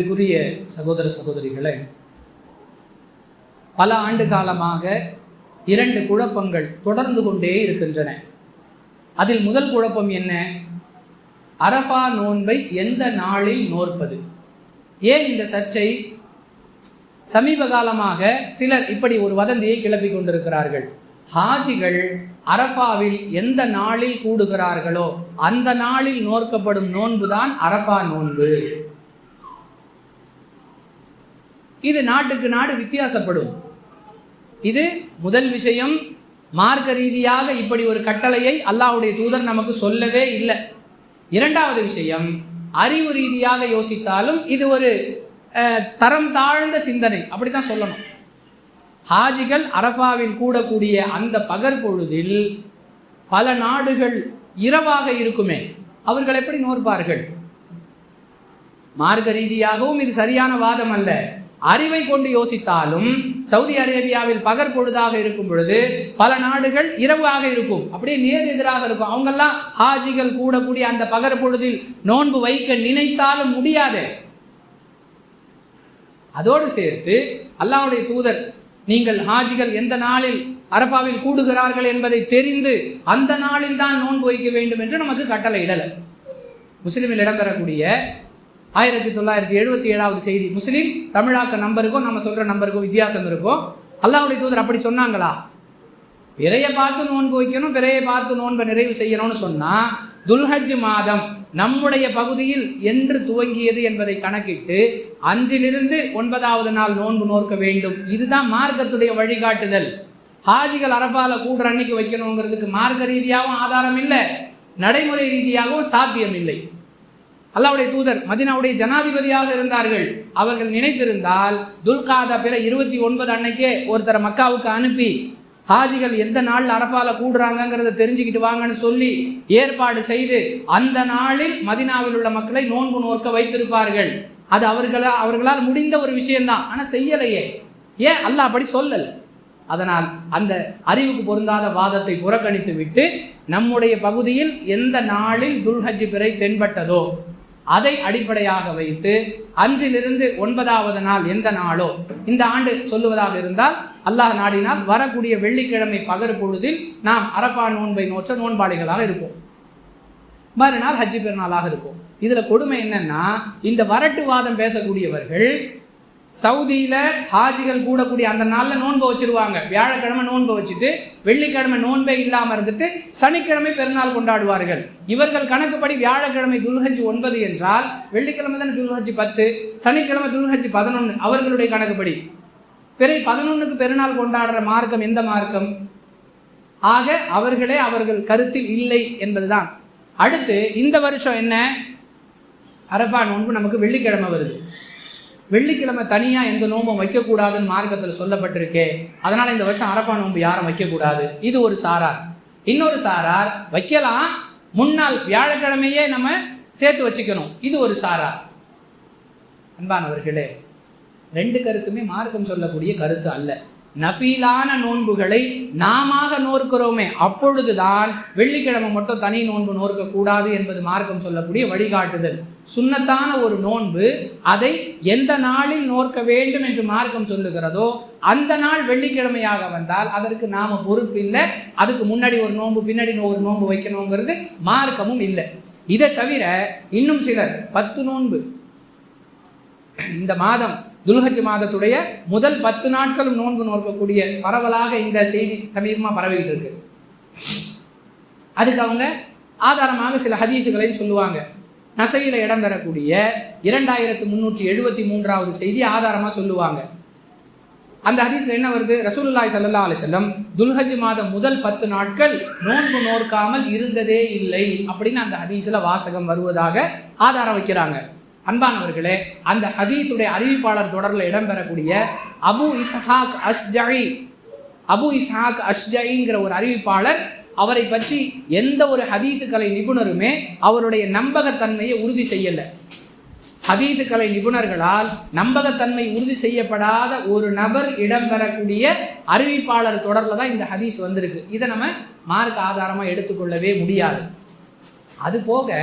அன்புக்குரிய சகோதர சகோதரிகளை பல ஆண்டு காலமாக இரண்டு குழப்பங்கள் தொடர்ந்து கொண்டே இருக்கின்றன. அதில் முதல் குழப்பம் என்ன? அரஃபா நோன்பை எந்த நாளில் நோற்பது? ஏன் இந்த சர்ச்சை? சமீப காலமாக சிலர் இப்படி ஒரு வதந்தியை கிளப்பி கொண்டிருக்கிறார்கள். ஹாஜிகள் அரஃபாவில் எந்த நாளில் கூடுகிறார்களோ அந்த நாளில் நோக்கப்படும் நோன்புதான் அரஃபா நோன்பு. இது நாட்டுக்கு நாடு வித்தியாசப்படும். இது முதல் விஷயம். மார்க்க ரீதியாக இப்படி ஒரு கட்டளையை அல்லாஹுடைய தூதர் நமக்கு சொல்லவே இல்லை. இரண்டாவது விஷயம் அறிவு ரீதியாக யோசித்தாலும் இது ஒரு அஹ், தரம் தாழ்ந்த சிந்தனை. அப்படி தான் சொல்லணும். ஹாஜிகள் அரஃபாவில் கூடக்கூடிய அந்த பகற்பொழுதில் பல நாடுகள் இரவாக இருக்குமே. அவர்கள் எப்படி நோற்பார்கள் மார்க்க ரீதியாகவும் இது சரியான வாதம் அல்ல. அறிவை கொண்டு யோசித்தாலும் சவுதி அரேபியாவில் பகல் பொழுதாக இருக்கும் பொழுது பல நாடுகள் இரவாக இருக்கும். அப்படியே நேர் எதிராக இருக்கும். அவங்கெல்லாம் ஹாஜிகள் கூடக்கூடிய அந்த பகல் பொழுதில் நோன்பு வைக்க நினைத்தாலும் முடியாது. அதோடு சேர்த்து அல்லாஹ்வுடைய தூதர் நீங்கள் ஹாஜிகள் எந்த நாளில் அரஃபாவில் கூடுகிறார்கள் என்பதை தெரிந்து அந்த நாளில் தான் நோன்பு வைக்க வேண்டும் என்று நமக்கு கட்டளை இடலை. முஸ்லிமில் இடம்பெறக்கூடிய ஆயிரத்தி தொள்ளாயிரத்தி எழுபத்தி ஏழாவது செய்தி. முஸ்லீம் தமிழாக்க நம்பருக்கும் நம்ம சொல்கிற நம்பருக்கும் வித்தியாசம் இருக்கும் அல்லாஹ்வுடைய தூதர் அப்படி சொன்னாங்களா? பிறையை பார்த்து நோன்பு வைக்கணும் பிறையை பார்த்து நோன்பை நிறைவு செய்யணும்னு சொன்னால் துல்ஹஜ் மாதம் நம்முடைய பகுதியில் என்று துவங்கியது என்பதை கணக்கிட்டு அஞ்சிலிருந்து ஒன்பதாவது நாள் நோன்பு நோக்க வேண்டும். இதுதான் மார்க்கத்துடைய வழிகாட்டுதல். ஹாஜிகள் அரபால கூடுற அன்னைக்கு வைக்கணுங்கிறதுக்கு மார்க்க ரீதியாகவும் ஆதாரம் இல்லை நடைமுறை ரீதியாகவும் சாத்தியம் இல்லை. அல்லாவுடைய தூதர் மதினாவுடைய ஜனாதிபதியாக இருந்தார்கள். அவர்கள் நினைத்திருந்தால் துல்காதா பிற இருபத்தி ஒன்பது அன்னைக்கே ஒருத்தரை மக்காவுக்கு அனுப்பி ஹாஜிகள் எந்த நாளில் அரஃபால கூடுறாங்கங்கிறத தெரிஞ்சுக்கிட்டு வாங்கன்னு சொல்லி ஏற்பாடு செய்து அந்த நாளில் மதினாவில் உள்ள மக்களை நோன்பு நோக்க வைத்திருப்பார்கள். அது அவர்களா அவர்களால் முடிந்த ஒரு விஷயம்தான். ஆனால் செய்யலையே. ஏன்? அல்லாஹ் அப்படி சொல்லலை. அதனால் அந்த அறிவுக்கு பொருந்தாத வாதத்தை புறக்கணித்து விட்டு நம்முடைய பகுதியில் எந்த நாளில் துல்ஹஜ் பிறை தென்பட்டதோ அதை அடிப்படையாக வைத்து அன்றிலிருந்து ஒன்பதாவது நாள் எந்த நாளோ இந்த ஆண்டு சொல்லுவதாக இருந்தால் அல்லாஹ் நாடினால் வரக்கூடிய வெள்ளிக்கிழமை பகர் பொழுதில் நாம் அரபா நோன்பை நோற்ற நோன்பாளிகளாக இருப்போம். மறுநாள் ஹஜ்ஜி பெருநாளாக இருக்கும். இதில் கொடுமை என்னன்னா இந்த வரட்டுவாதம் பேசக்கூடியவர்கள் சவுதியில் ஹாஜிகள் கூடக்கூடிய அந்த நாளில் நோன்பை வச்சிருவாங்க. வியாழக்கிழமை நோன்பை வச்சுட்டு வெள்ளிக்கிழமை நோன்பே இல்லாமல் இருந்துட்டு சனிக்கிழமை பெருநாள் கொண்டாடுவார்கள். இவர்கள் கணக்குப்படி வியாழக்கிழமை துல்ஹஜ் ஒன்பது என்றால் வெள்ளிக்கிழமை தானே துல்ஹஜ் பத்து சனிக்கிழமை துல்ஹஜ் பதினொன்று அவர்களுடைய கணக்குப்படி. பிறகு பதினொன்றுக்கு பெருநாள் கொண்டாடுற மார்க்கம் எந்த மார்க்கம்? ஆக அவர்களே அவர்கள் கருத்தில் இல்லை என்பதுதான். அடுத்து இந்த வருஷம் என்ன? அரபா நோன்பு நமக்கு வெள்ளிக்கிழமை வருது. வெள்ளிக்கிழமை தனியாக எந்த நோன்பும் வைக்கக்கூடாதுன்னு மார்க்கத்தில் சொல்லப்பட்டிருக்கே. அதனால் இந்த வருஷம் அரப்பா நோன்பு யாரும் வைக்கக்கூடாது. இது ஒரு சாரார். இன்னொரு சாரார் வைக்கலாம். முன்னாள் வியாழக்கிழமையே நம்ம சேர்த்து வச்சுக்கணும். இது ஒரு சாரார். அன்பானவர்களே ரெண்டு கருத்துமே மார்க்கம் சொல்லக்கூடிய கருத்து அல்ல. நஃபீலான நோன்புகளை நாமாக நோர்க்கிறோமே அப்பொழுதுதான் வெள்ளிக்கிழமை மட்டும் தனி நோன்பு நோர்க்கக்கூடாது என்பது மார்க்கம் சொல்லக்கூடிய வழிகாட்டுதல். சுன்னத்தான ஒரு நோன்பு அதை எந்த நாளில் நோர்க்க வேண்டும் என்று மார்க்கம் சொல்லுகிறதோ அந்த நாள் வெள்ளிக்கிழமையாக வந்தால் அதற்கு நாம பொறுப்பு இல்லை அதுக்கு முன்னாடி ஒரு நோன்பு பின்னாடி ஒரு நோன்பு வைக்கணுங்கிறது மார்க்கமும் இல்லை. இதை தவிர இன்னும் சிலர் பத்து நோன்பு. இந்த மாதம் துல்ஹஜ் மாதத்துடைய முதல் பத்து நாட்களும் நோன்பு நோக்கக்கூடிய பரவலாக இந்த செய்தி சமீபமாக பரவிட்டு இருக்கு. அதுக்கு அவங்க ஆதாரமாக சில ஹதீஸுகளையும் சொல்லுவாங்க. நசையில் இடம் பெறக்கூடிய இரண்டாயிரத்து முந்நூற்றி எழுபத்தி மூன்றாவது செய்தி ஆதாரமாக சொல்லுவாங்க. அந்த ஹதீஸில் என்ன வருது? ரசூலுல்லாய் சல்லா அலிசல்லம் துல்ஹஜ் மாதம் முதல் பத்து நாட்கள் நோன்பு நோர்க்காமல் இருந்ததே இல்லை அப்படின்னு அந்த ஹதீஸில் வாசகம் வருவதாக ஆதாரம் வைக்கிறாங்க. அன்பானவர்களே அந்த ஹதீஸுடைய அறிவிப்பாளர் தொடரில் இடம்பெறக்கூடிய அபு இஸ்ஹாக் அஸ்ஜாயி அபு இஸ்ஹாக் அஸ்ஜஇங்கிற ஒரு அறிவிப்பாளர் அவரை பற்றி எந்த ஒரு ஹதீஸு கலை நிபுணருமே அவருடைய நம்பகத்தன்மையை உறுதி செய்யலை. ஹதீஸு கலை நிபுணர்களால் நம்பகத்தன்மை உறுதி செய்யப்படாத ஒரு நபர் இடம்பெறக்கூடிய அறிவிப்பாளர் தொடரில் தான் இந்த ஹதீஸ் வந்திருக்கு. இதை நம்ம மார்க் ஆதாரமாக எடுத்துக்கொள்ளவே முடியாது. அது போக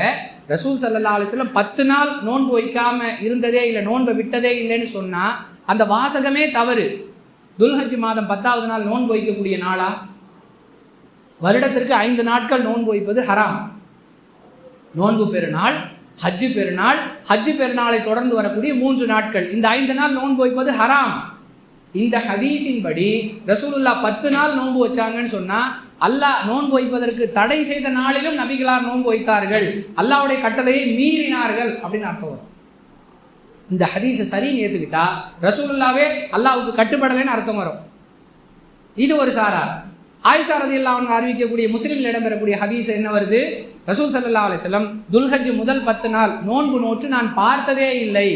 ரசூல் சல்லா அலிஸ்லம் பத்து நாள் நோன்பு வைக்காம இருந்ததே இல்லை நோன்பை விட்டதே இல்லைன்னு சொன்னால் அந்த வாசகமே தவறு. துல்ஹஜ் மாதம் பத்தாவது நாள் நோன்பு வைக்கக்கூடிய நாளா? வருடத்திற்கு ஐந்து நாட்கள் நோன்பு வைப்பது ஹராம். நோன்பு பெருநாள் ஹஜ்ஜு பெருநாள் ஹஜ்ஜு பெருநாளை தொடர்ந்து வரக்கூடிய மூன்று நாட்கள். இந்த ஐந்து நாள் நோன்பு வைப்பது ஹராம். இந்த ஹதீஸின்படி ரசூலுல்லா பத்து நாள் நோன்பு வச்சாங்கன்னு சொன்னால் அல்லாஹ் நோன்பு வைப்பதற்கு தடை செய்த நாளிலும் நபிகளார் நோன்பு வைத்தார்கள். அல்லாவுடைய கட்டளையை மீறினார்கள் அப்படின்னு அர்த்தம் வரும். இந்த ஹதீஸை சரின்னு ஏற்றுக்கிட்டா ரசூலுல்லாவே அல்லாவுக்கு கட்டுப்படலைன்னு அர்த்தம் வரும். இது ஒரு சாரார் ஆயிஷா ரதி அவங்க அறிவிக்கக்கூடிய முஸ்லீமில் இடம்பெறக்கூடிய ஹதீஸ் என்ன வருது? ரசூல் சல்லா அலிஸ்லம் துல்ஹஜ் முதல் பத்து நாள் நோன்பு நோற்று நான் பார்த்ததே இல்லை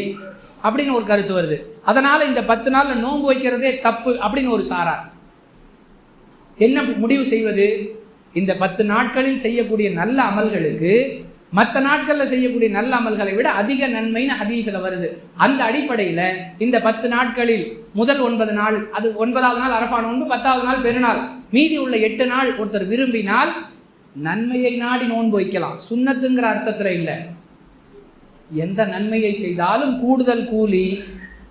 அப்படின்னு ஒரு கருத்து வருது. அதனால் இந்த பத்து நாளில் நோன்பு வைக்கிறதே தப்பு அப்படின்னு ஒரு சாரார் என்ன முடிவு செய்வது? இந்த பத்து நாட்களில் செய்யக்கூடிய நல்ல அமல்களுக்கு மற்ற நாட்களில் செய்யக்கூடிய நல்ல அமல்களை விட அதிக நன்மைன்னு ஹதீஸில் வருது. அந்த அடிப்படையில் இந்த பத்து நாட்களில் முதல் ஒன்பது நாள் அது ஒன்பதாவது நாள் அரஃபா நோன்பு பத்தாவது நாள் பெருநாள். மீதி உள்ள எட்டு நாள் ஒருத்தர் விரும்பினால் நன்மையை நாடி நோன்பு வைக்கலாம். சுண்ணத்துங்கிற அர்த்தத்தில் இல்லை. எந்த நன்மையை செய்தாலும் கூடுதல் கூலி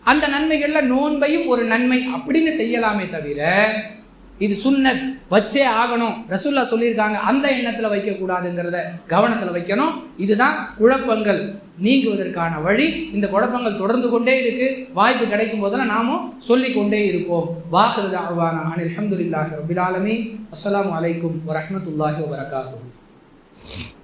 அந்த நன்மைகளில் நோன்பையும் ஒரு நன்மை அப்படின்னு செய்யலாமே தவிர இது சுன்னத் வச்சே ஆகணும். ரசுல்லா சொல்லியிருக்காங்க அந்த எண்ணத்தில் வைக்கக்கூடாதுங்கிறத கவனத்தில் வைக்கணும். இதுதான் குழப்பங்கள். நீங்குவதற்கான வழி. இந்த குழப்பங்கள் தொடர்ந்து கொண்டே இருக்கு. வாய்ப்பு கிடைக்கும் போதெல்லாம் நாமும் சொல்லி கொண்டே இருப்போம் வாக்குறது அழ்வானா அனில் அஹமதுல்லாஹி ரபிலாலமி அஸ்லாம் வலைக்கும் வரமத்துல்லாஹி வரஹ்மத்துல்லாஹி